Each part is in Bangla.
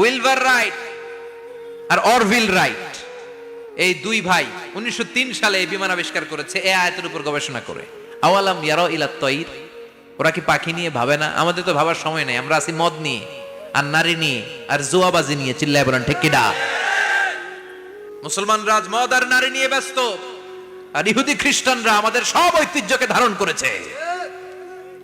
উইলভার রাইট আর অরভিল রাইট। এই দুই ভাই উনিশশো সালে এই বিমান আবিষ্কার করেছে, এ আয়াতের উপর গবেষণা করে। আওয়ালাম ইয়ারো ইলা তৈর, ওরা কি পাখি নিয়ে ভাবে না? আমাদের তো ভাবার সময় নেই, আমরা আছি মদ নিয়ে, আর নারী নিয়ে, আর জুয়াবাজি নিয়ে, চিল্লায় বলেন, ঠিক কিনা? মুসলমান রাজ মদ আর নারী নিয়ে ব্যস্ত, আর ইহুদি খ্রিস্টানরা আমাদের সব ঐতিহ্যকে ধারণ করেছে।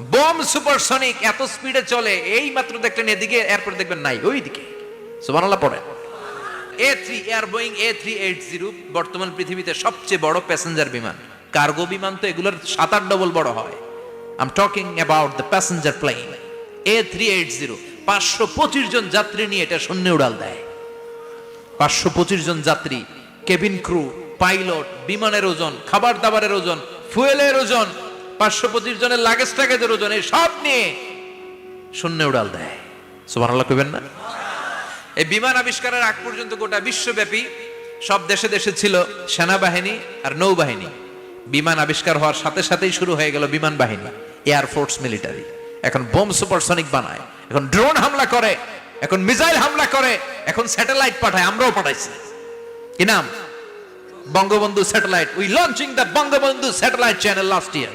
বোম সুপারসনিক এত স্পিডে চলে এই মাত্র দেখলেন এদিকে এরপর দেখবেন নাই ওই দিকে সুবহানাল্লাহ পড়ে A three air Boeing A three eight zero বর্তমান পৃথিবীতে সবচেয়ে বড় প্যাসেঞ্জার বিমান। কার্গো বিমান তো এগুলোর সাত আট ডবল বড় হয়। I'm talking about the passenger plane A three eight zero পাঁচশো পঁচিশ জন যাত্রী নিয়ে এটা শূন্য উড়াল দেয়। পাঁচশো পঁচিশ জন যাত্রী কেবিন ক্রু পাইলট বিমানের ওজন, খাবার দাবারের ওজন ফুয়েলের ওজন পাঁচশো পঁচিশ জনের লাগেজ টাগেজের ওজন সব নিয়ে শূন্য উড়াল দেয়। আল্লাহ কইবেন না? এই বিমান আবিষ্কারের আগ পর্যন্ত গোটা বিশ্বব্যাপী সব দেশে দেশে ছিল সেনাবাহিনী আর নৌবাহিনী। বিমান আবিষ্কার হওয়ার সাথে সাথেই শুরু হয়ে গেল বিমান বাহিনী এয়ারফোর্স মিলিটারি এখন বোম সুপারসনিক বানায়, এখন ড্রোন হামলা করে, এখন মিসাইল হামলা করে, এখন স্যাটেলাইট পাঠায়, আমরাও পাঠাইছি। কি নাম? Bangabandhu satellite. We launching the Bangabandhu satellite channel last year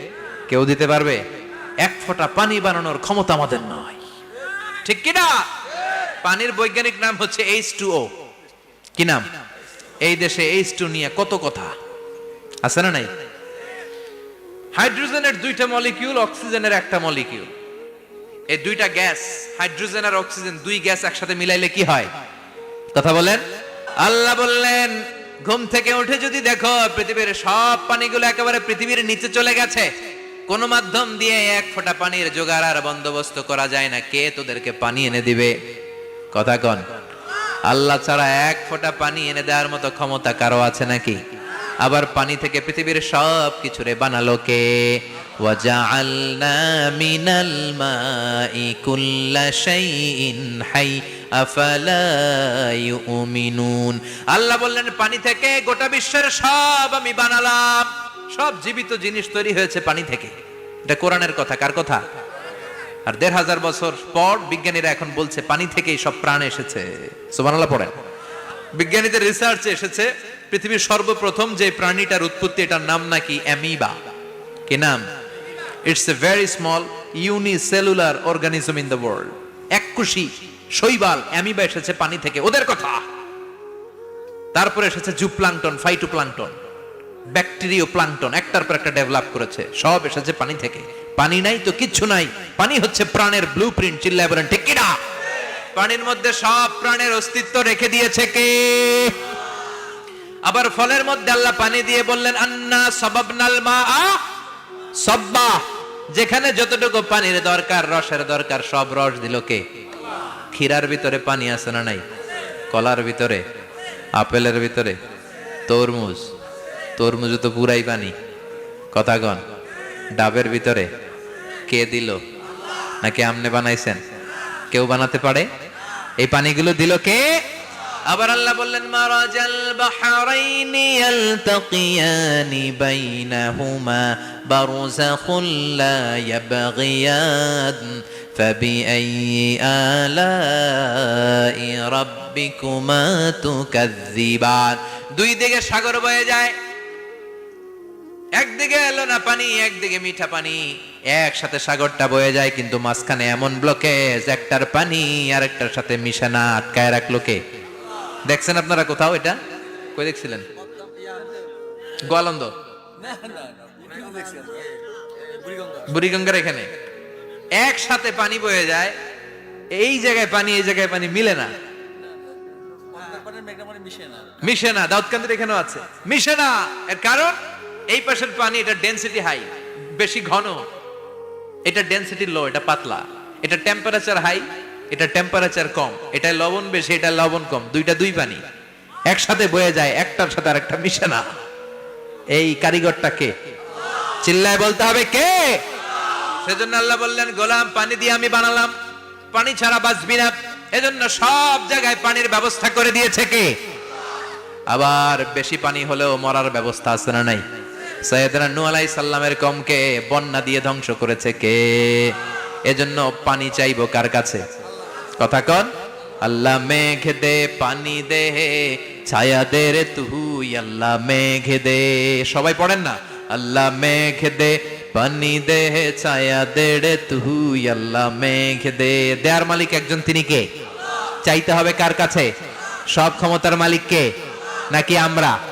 কেউ দিতে পারবে? এক ফোঁটা পানি বানানোর ক্ষমতা আমাদের নয়। ঠিক কিনা পানির বৈজ্ঞানিক নাম হচ্ছে এইচ টু ও। কি নাম? এই দেশে এইচ টু নিয়ে কত কথা? আছে না নাই? হাইড্রোজেনের দুইটা মলিকিউল, অক্সিজেনের একটা মলিকিউল। এই দুইটা গ্যাস, হাইড্রোজেন আর অক্সিজেন, দুই গ্যাস একসাথে মিলাইলে কি হয়? কথা বলেন। আল্লাহ বললেন, ঘুম থেকে উঠে যদি দেখো, পৃথিবীর সব পানিগুলো একেবারে পৃথিবীর নিচে চলে গেছে। কোন মাধ্যম দিয়ে এক ফোঁটা পানির জোগাড় আর বন্দোবস্ত করা যায় না কে তোদেরকে পানি এনে দিবে কথা কন আল্লাহ ছাড়া এক ফোঁটা পানি এনে দেওয়ার মতো ক্ষমতা কারো আছে নাকি আবার পানি থেকে পৃথিবীর সব কিছুরে বানালো কে وجعلنا من الماء كل شيء حي أفلا يؤمنون আল্লাহ বললেন পানি থেকে গোটা বিশ্বের সব আমি বানালাম সব জীবিত জিনিস তৈরি হয়েছে পানি থেকে। এটা কোরআনের কথা, কার কথা? আর দেড় হাজার বছর পর বিজ্ঞানীরা এখন বলছে, পানি থেকেই সব প্রাণ এসেছে। সুবহানাল্লাহ পড়েন। বিজ্ঞানীদের রিসার্চে এসেছে, পৃথিবীর সর্বপ্রথম যে প্রাণীটার উৎপত্তি, এটার নাম নাকি অ্যামিবা। কি নাম? It's a very small unicellular organism in the world এককুশি শৈবাল, অ্যামিবা এসেছে পানি থেকে। ওদের কথা। তারপরে এসেছে জুপ্লাংটন ফাইটোপ্লাংটন ব্যাকটেরিও প্লান্টন একটার পর একটা ডেভেলপ করেছে। সব এসেছে পানি থেকে। পানি নাই তো কিচ্ছু নাই। পানি হচ্ছে প্রাণের ব্লু প্রিন্ট চিল্লায় বলেন ঠিক কিনা? পানির মধ্যে সব প্রাণের অস্তিত্ব রেখে দিয়েছে কে? আবার ফলের মধ্যে আল্লাহ পানি দিয়ে বললেন, আন্না সবাবনাল মা আ সব্বা। যেখানে যতটুকু পানির দরকার, রসের দরকার, সব রস দিল কে? ক্ষীরার ভিতরে পানি আছে না নাই? কলার ভিতরে? আপেলের ভিতরে? তরমুজ? তরমুজ তো পুরাই পানি কথাগণ ডাবের ভিতরে কে দিল নাকি আমনে বানাইছেন কেউ বানাতে পারে এই পানিগুলো দিল কে আবার আল্লাহ বললেন মারাজাল বাহরাইনি ইয়ালতাকিয়ানি বাইনাহুমা বারযাখুল লা ইয়াবগিয়ান فبأي آلاء ربكما تكذبان দুই দিকে সাগর বয়ে যায় একদিকে এলো না পানি একদিকে মিঠা পানি। একসাথে সাগরটা বয়ে যায় কিন্তু মাঝখানে এমন ব্লকেজ একটার পানি আর একটার সাথে মিশে না আটকায় রাখল কে? দেখছেন আপনারা কোথাও এটা? কই দেখছিলেন? গোয়ালন্দ। বুড়িগঙ্গার এখানে। একসাথে পানি বয়ে যায় এই জায়গায় পানি এই জায়গায় পানি মিলে না। মিশে না দাউদকান্দির এখানেও আছে। মিশে না এর কারণ? এই পাশের পানি, এটা ডেনসিটি হাই বেশি ঘন। এটা ডেনসিটি লো এটা পাতলা। এটা টেম্পারেচার হাই এটা টেম্পারেচার কম। এটা লবণ বেশি এটা লবণ কম। দুইটা দুই পানি। একসাথে বয়ে যায়, একটার সাথে আরেকটা মিশে না। এই কারিগরটা কে? চিল্লায় বলতে হবে কে? সেজন্য আল্লাহ বললেন, গোলাম, পানি দিয়ে আমি বানালাম। পানি ছাড়া বাঁচবি না। এজন্য সব জায়গায় পানির ব্যবস্থা করে দিয়েছে কে? আবার বেশি পানি হলেও মরার ব্যবস্থা আছে না নাই? সৈয়দনা নূহ আলাইহিস সালামের কমকে বন্যা দিয়ে ধ্বংস করেছে কে? এজন্য পানি চাইব কার কাছে? কথা কন। আল্লাহ মেঘ দে, পানি দে, ছায়া দে রে তুই, আল্লাহ মেঘ দে। সবাই পড়েন না? আল্লাহ মেঘ দে, পানি দে, ছায়া দে রে তুই, আল্লাহ মেঘ দে। দেয়ার মালিক একজন, তিনি কে? চাইতে হবে কার কাছে? সব ক্ষমতার মালিক কে? নাকি আমরা?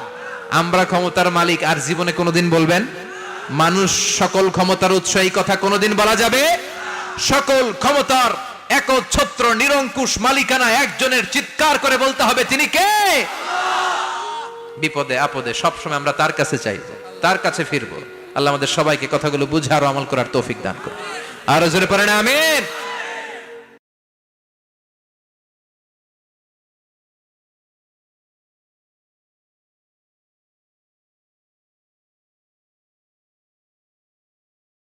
আমরা ক্ষমতার মালিক আর জীবনে কোনোদিন বলবেন, মানুষ সকল ক্ষমতার উৎস, এই কথা কোনোদিন বলা যাবে? সকল ক্ষমতার একচ্ছত্র, নিরঙ্কুশ মালিকানা একজনের চিৎকার করে বলতে হবে, তিনি কে? বিপদে, আপদে, সবসময় আমরা তার কাছে চাইব, তার কাছে ফিরবো। আল্লাহ আমাদের সবাইকে কথাগুলো বুঝে আরও আমল করার তৌফিক দান করুন। আরও জোরে পড়েন আমিন।